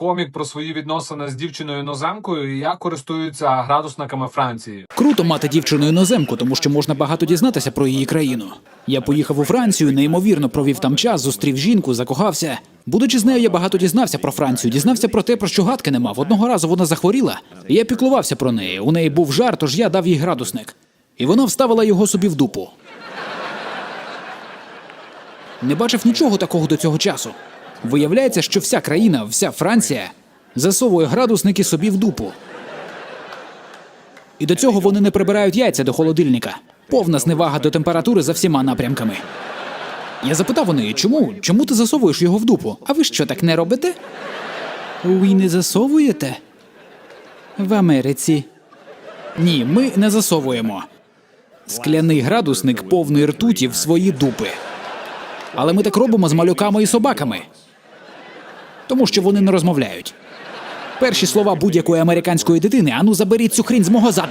комік про свої відносини з дівчиною іноземкою і як користуються градусниками Франції. Круто мати дівчину іноземку, тому що можна багато дізнатися про її країну. Я поїхав у Францію, неймовірно провів там час, зустрів жінку, закохався. Будучи з нею, я багато дізнався про Францію, дізнався про те, про що гадки не мав. Одного разу вона захворіла, і я піклувався про неї. У неї був жар, тож я дав їй градусник. І вона вставила його собі в дупу. Не бачив нічого такого до цього часу. Виявляється, що вся країна, вся Франція засовує градусники собі в дупу. І до цього вони не прибирають яйця до холодильника. Повна зневага до температури за всіма напрямками. Я запитав у неї, чому? Чому ти засовуєш його в дупу? А ви що так не робите? Ви не засовуєте? В Америці. Ні, ми не засовуємо. Скляний градусник повний ртуті в свої дупи. Але ми так робимо з малюками і собаками. Тому що вони не розмовляють. Перші слова будь-якої американської дитини ану заберіть цю хрінь з мого заду.